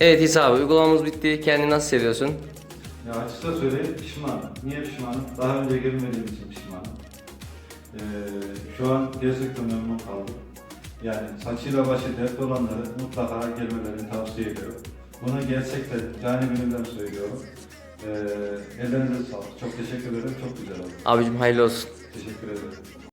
Evet İsa abi uygulamamız bitti. Kendini nasıl seviyorsun? Ya açıkça söyleyeyim pişmanım. Niye pişmanım? Daha önce girmediğim için pişmanım. Ee, şu an gerçekten memnun kaldım. Yani saçıyla başı dert olanları mutlaka gelmelerini tavsiye ediyorum. Bunu gerçekten cani gönülden söylüyorum. Ee, ellerinize sağlık. Çok teşekkür ederim. Çok güzel oldu. Abicim hayırlı olsun. Teşekkür ederim.